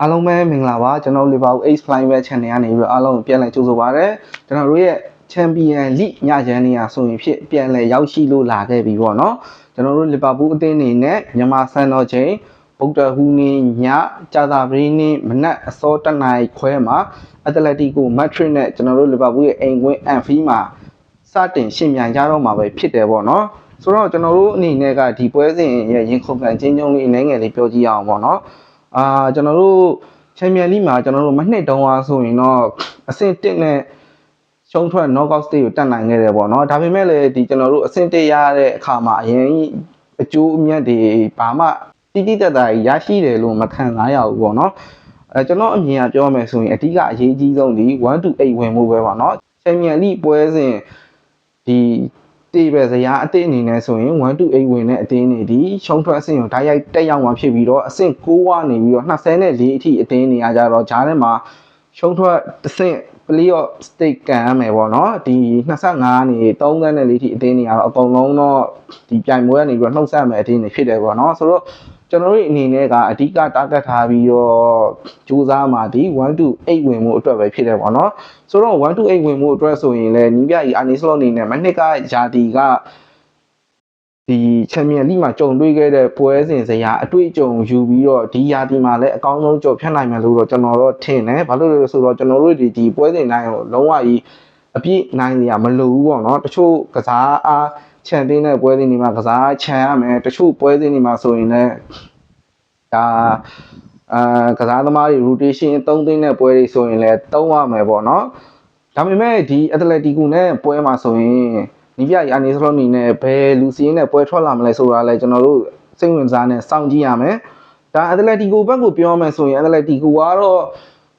အားလုံးပဲမင်္ဂလာပါကျွန်တော် Liverpool Ace Fly Web Channel ကနေပြီးတော့အားလုံးကိုပြန်လည်ကြိုဆိုပါရစေကျွန်တော်တို့ရဲ့ Champion League ညချမ်းနေရဆိုရင်ဖြစ်ပြန်လည်ရောက်ရှိလို့လာခဲ့ပြီပေါ့နော်ကျွန်တော်တို့ Liverpool အသင်းအနေနဲ့မြန်မာစံတော်ချိန်ဗုဒ္ဓဟူးနေ့ညကြာသပတေးနေ့မနက်အစောတနာရီခွဲမှာအက်တလက်တီကိုမက်ဒရစ်နဲ့ကျွန်တော်တို့ Liverpool ရဲ့အိမ်ကွင်းအန်ဖီမှာစတင်ရှင်မြန်ကြတော့မှာပဲဖြစ်တယ်ပေါ့နော်ဆိုတော့ကျွန်တော်တို့အနေနဲ့ကဒီပွဲစဉ်ရဲ့ရင်ခုန်ကန်ချင်းချုံလေးအနေငယ်လေးပြောကြည့်ရအောင်ပေါ့နော် အာကျွန်တော်တို့ချန်ပီယံလိမှာကျွန်တော်တို့မနှစ်တုန်းအားဆိုရင်တော့အဆင့်1နဲ့ရှုံးထွက် knockout stage ကိုတက်နိုင်ခဲ့တယ်ပေါ့နော်ဒါပေမဲ့လည်းဒီကျွန်တော်တို့အဆင့်1ရတဲ့အခါမှာအရင်အကျိုးအမြတ်တွေဘာမှတိတိတတ်တာရရှိတယ်လို့မခံစားရဘူးပေါ့နော်အဲကျွန်တော်အမြင်ကပြောမယ်ဆိုရင်အဓိကအရေးကြီးဆုံးဒီ1 to 8ဝင်မှုပဲပေါ့နော်ချန်ပီယံလိပွဲစဉ်ဒီ တေးပဲစရာအသင်းအနေနဲ့ဆိုရင်1 to 8ဝင်တဲ့အသင်းတွေဒီရှုံးထွက်အဆင့်ကိုဓာတ်ရိုက်တက်ရောက်မှာဖြစ်ပြီးတော့အဆင့်6ကနေပြီးတော့24အထိအသင်းတွေကကြတော့ဂျားထဲမှာရှုံးထွက်တစ်ဆင့် play off state ကန်ရမယ်ပေါ့နော်ဒီ25နေ34အထိအသင်းတွေကတော့အကုန်လုံးတော့ဒီပြိုင်ပွဲကနေပြီးတော့နှုတ်ဆက်မယ်အသင်းတွေဖြစ်တယ်ပေါ့နော်ဆိုတော့ကျွန်တော်တို့အနေနဲ့ကအဓိက target ထားပြီးတော့စူးစမ်းမှာဒီ1 to 8ဝင်မှုအတွက်ပဲဖြစ်တယ်ပေါ့နော် ဆိုတော့1 to 8ဝင်မှုအတွက်ဆိုရင်လည်းညီပြကြီးအာနီစလော့အနေနဲ့မနှစ်ကယာတီကဒီချန်ပီယံလိမှာကြုံတွေ့ခဲ့တဲ့ပွဲစဉ်စရာအတွေ့အကြုံယူပြီးတော့ဒီယာတီမှာလည်းအကောင်းဆုံးကြော်ဖြတ်နိုင်မယ်လို့တော့ကျွန်တော်တော့ထင်တယ်ဘာလို့လဲဆိုတော့ကျွန်တော်တို့ဒီဒီပွဲစဉ်တိုင်းကိုလုံးဝကြီးအပြည့်နိုင်ရမလို့ဘူးပေါ့နော်တချို့ကစားအားချန်တင်းတဲ့ပွဲစဉ်တွေမှာကစားချန်ရမယ်တချို့ပွဲစဉ်တွေမှာဆိုရင်လည်းဒါ အာကစားသမားတွေ rotation 3သိန်းတဲ့ပွဲတွေဆိုရင်လည်းတုံးရမယ်ပေါ့နော်ဒါပေမဲ့ဒီ Atletico နဲ့ပွဲမှာဆိုရင်နီးပြကြီးအနေစလုံးနေနဲ့ဘယ်လူစီးနဲ့ပွဲထွက်လာမလဲဆိုတာလည်းကျွန်တော်တို့စိတ်ဝင်စားနဲ့စောင့်ကြည့်ရမယ်ဒါ Atletico ဘက်ကိုပြောမယ်ဆိုရင် Atletico ကတော့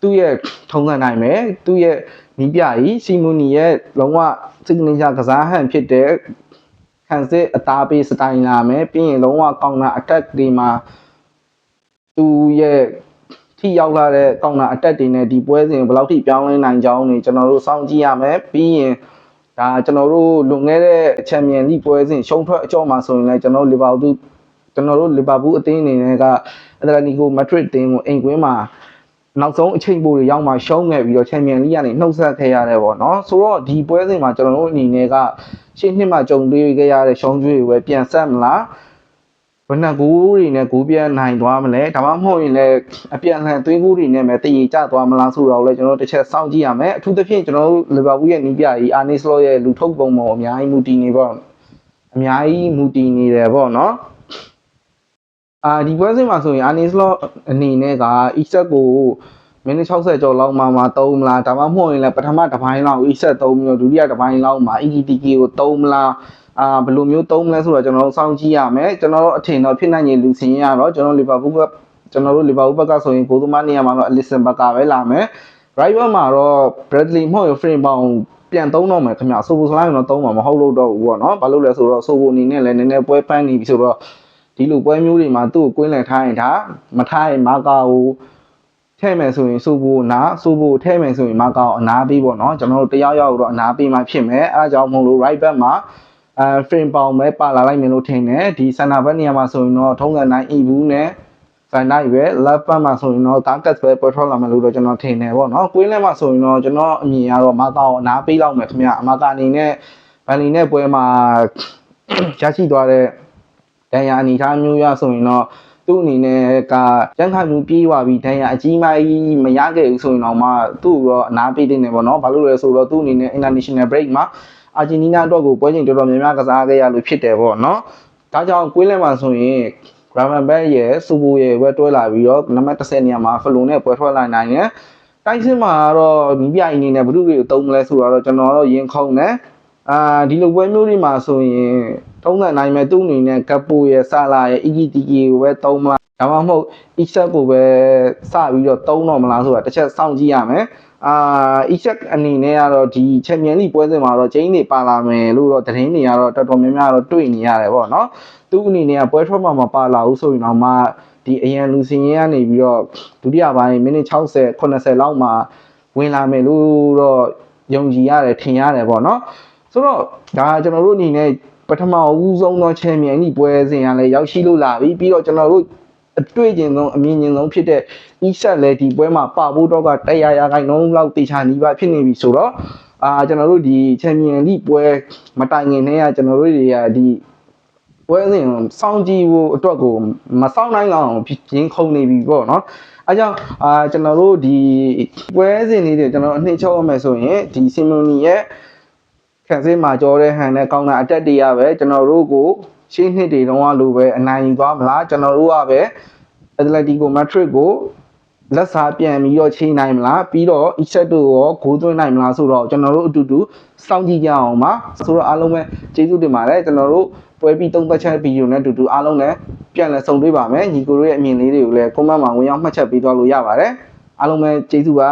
သူ့ရဲ့ထုံးစံနိုင်မယ်သူ့ရဲ့နီးပြကြီးစီမူနီရဲ့လုံးဝ signature ကစားဟန်ဖြစ်တဲ့ခံစစ်အသားပေးစတိုင်လာမယ်ပြီးရင်လုံးဝကောင်းတာ attack တွေမှာ သူရဲ့ထိရောက်လာတဲ့ကောင်းတာ attack တွေနဲ့ဒီပွဲစဉ်ဘယ်လောက်ထိပြောင်းလဲနိုင်ကြောင်းနေကျွန်တော်တို့စောင့်ကြည့်ရမယ်ပြီးရင်ဒါကျွန်တော်တို့လွန်ခဲ့တဲ့ချန်ပီယံလိပွဲစဉ်ရှုံးထွက်အကြောမှာဆိုရင်လည်းကျွန်တော်တို့လီဗာပူးကျွန်တော်တို့လီဗာပူးအသင်းအနေနဲ့ကအက်တလက်တီကိုမက်ဒရစ်အသင်းကိုအိမ်ကွင်းမှာနောက်ဆုံးအချိန်ပိုတွေရောက်မှရှုံးခဲ့ပြီးတော့ချန်ပီယံလိကနေနှုတ်ဆက်ခဲ့ရတယ်ပေါ့နော်ဆိုတော့ဒီပွဲစဉ်မှာကျွန်တော်တို့အနေနဲ့ကရှေ့နှစ်မှာကြုံတွေ့ခဲ့ရတဲ့ရှုံးကျွေးတွေပဲပြန်ဆက်မလား ဘယ်နှကူတွေနဲ့ကူပြန်နိုင်သွားမလဲဒါမှမဟုတ်ရင်လည်းအပြန်အလှန်သွင်းကူတွေနဲ့ပဲတည်ကျသွားမလားဆိုတော့လည်းကျွန်တော်တို့တစ်ချက်စောင့်ကြည့်ရမယ်အထူးသဖြင့်ကျွန်တော်တို့လီဗာပူးရဲ့နီးပြကြီးအာနီစလော့ရဲ့လူထုတ်ပုံပေါ်အများကြီးမူတည်နေပေါ့အများကြီးမူတည်နေတယ်ပေါ့နော်အာဒီပွဲစဉ်မှာဆိုရင်အာနီစလော့အနေနဲ့ကအီဆက်ကို မိနစ်60ကျော်လောက်မှမှသုံးမလားဒါမှမဟုတ်ရင်လည်းပထမတစ်ပိုင်းလောက်အီဆက်သုံးပြီးတော့ဒုတိယတစ်ပိုင်းလောက်မှာ ETK ကိုသုံးမလားအာဘယ်လိုမျိုးသုံးမလဲဆိုတော့ကျွန်တော်တို့စောင့်ကြည့်ရမယ်ကျွန်တော်တို့အထင်တော့ဖြစ်နိုင်ရင်လူစင်ရတော့ကျွန်တော်လီဗာပူးကကျွန်တော်တို့လီဗာပူးဘက်ကဆိုရင်ဂိုးသမားနေရာမှာတော့အလစ်ဆန်ဘက်ကပဲလာမယ် right back မှာတော့ Bradley မဟုတ်ရ frame ပေါင်ပြန်သုံးတော့မယ်ခင်ဗျဆိုဖို့စလိုင်းတော့သုံးမှာမဟုတ်လို့တော့ဘူးပေါ့နော်ဘာလို့လဲဆိုတော့ဆိုဖို့အနေနဲ့လည်းနည်းနည်းပွဲပန်းနေပြီဆိုတော့ဒီလိုပွဲမျိုးတွေမှာသူ့ကိုကွင်းလည်ထားရင်ဒါမထားရင်မာကာကို ထဲ့မယ်ဆိုရင်ဆိုဖို့နာဆိုဖို့ထဲ့မယ်ဆိုရင်မာကာကိုအနာပေးပေါ့နော်ကျွန်တော်တို့တယောက်ယောက်တော့အနာပေးမှဖြစ်မယ်အဲအကြောင်းမို့လို့ right back မှာအဲ frame ပေါင်ပဲပါလာလိုက်မယ်လို့ထင်တယ်ဒီ center back နေရာမှာဆိုရင်တော့ထုံးစံတိုင်း e ဘူးနဲ့ဖန်နိုင်ပဲ left back မှာဆိုရင်တော့ target ပဲပေါ်ထွက်လာမယ်လို့တော့ကျွန်တော်ထင်တယ်ပေါ့နော်ကွင်းလဲမှာဆိုရင်တော့ကျွန်တော်အမြင်ကတော့မာကာကိုအနာပေးလောက်မယ်ခင်ဗျအမာကာအနေနဲ့ဗန်လီနဲ့ပွဲမှာရရှိသွားတဲ့ဒဏ်ရာအနေထားမျိုးရဆိုရင်တော့ သူ့အနေနဲ့ကရန်ခါမှုပြေးသွားပြီးဒဏ်ရာအကြီးမားကြီးမရခဲ့ဘူးဆိုရင်တော့မှသူ့ကိုတော့အနာပေးတင်တယ်ပေါ့နော်ဘာလို့လဲဆိုတော့သူ့အနေနဲ့ international break မှာအာဂျင်တီးနားအတွက်ကိုပွဲချိန်တော်တော်များများကစားခဲ့ရလို့ဖြစ်တယ်ပေါ့နော်ဒါကြောင့်ကွင်းလဲမှာဆိုရင် Graven Back ရဲ့စူပူရဲ့ဘက်တွဲလာပြီးတော့နံပါတ်30နေရာမှာဖလိုနဲ့ပွဲထွက်လာနိုင်တယ်။တိုက်စစ်မှာတော့မိပြအိနေနဲ့ဘုရုတွေကိုတုံးမလဲဆိုတော့ကျွန်တော်တော့ရင်ခုန်တယ်။ အာဒီလိုပွဲမျိုးတွေမှာဆိုရင်ထုံးစံနိုင်မဲ့သူ့အနေနဲ့ကပ်ပိုရဲ့ဆလာရဲ့ EGTK ကိုပဲတုံးမလားဒါမှမဟုတ် ESET ကိုပဲစပြီးတော့တုံးတော့မလားဆိုတာတစ်ချက်စောင့်ကြည့်ရမယ်။အာ ESET အနေနဲ့ကတော့ဒီချန်ပီယံလိပွဲစဉ်မှာတော့ကျင်းနေပါလာမယ်လို့တော့သတင်းတွေကတော့တော်တော်များများတော့တွေ့နေရတယ်ပေါ့နော်။သူ့အနေနဲ့ကပွဲထွက်မှာမပါလာဘူးဆိုရင်တော့မှဒီအရန်လူစင်ရင်ကနေပြီးတော့ဒုတိယပိုင်းမိနစ်60 80လောက်မှာဝင်လာမယ်လို့တော့ယုံကြည်ရတယ်ထင်ရတယ်ပေါ့နော် ဆိုတော့ဒါကျွန်တော်တို့အနေနဲ့ပထမဦးဆုံးသောချန်ပီယံလိပွဲစဉ်ကလည်းရောက်ရှိလို့လာပြီပြီးတော့ကျွန်တော်တို့အတွေ့အကြုံဆုံးအမြင်ကျင်ဆုံးဖြစ်တဲ့ဤဆက်လည်းဒီပွဲမှာပါဖို့တော့ကတရားရာခိုင်နှုန်းလောက်တေချာနီးပါဖြစ်နေပြီဆိုတော့အာကျွန်တော်တို့ဒီချန်ပီယံလိပွဲမတိုင်ခင်တည်းကကျွန်တော်တို့တွေကဒီပွဲစဉ်ကိုစောင့်ကြည့်ဖို့အတွက်ကိုမစောင့်နိုင်အောင်ပြင်းခုန်နေပြီပေါ့နော်အဲကြောင့်အာကျွန်တော်တို့ဒီပွဲစဉ်လေးတွေကျွန်တော်အနှစ်ချုပ်ရမယ်ဆိုရင်ဒီစီမွန်နီရဲ့ ခံစင်းမှာကြောတဲ့ဟန်နဲ့ကောင်းတာအတက်တွေကပဲကျွန်တော်တို့ကိုရှေ့နှစ်တွေတုန်းကလိုပဲအနိုင်ယူသွားမလားကျွန်တော်တို့ကပဲအက်တလက်တီကိုမက်ဒရစ်ကိုလက်စားပြန်ပြီးတော့ချိန်နိုင်မလားပြီးတော့အီချက်တို့ရောဂိုးသွင်းနိုင်မလားဆိုတော့ကျွန်တော်တို့အတူတူစောင့်ကြည့်ကြအောင်ပါဆိုတော့အားလုံးပဲကျေးဇူးတင်ပါတယ်ကျွန်တော်တို့ပွဲပြီးသုံးသက်ချက်ဗီဒီယိုနဲ့အတူတူအားလုံးလည်းပြန်လည်ဆုံတွေ့ပါမယ်ညီကိုတို့ရဲ့အမြင်လေးတွေကိုလည်း comment မှာဝင်ရောက်မှတ်ချက်ပေးသွားလို့ရပါတယ်အားလုံးပဲကျေးဇူးပါ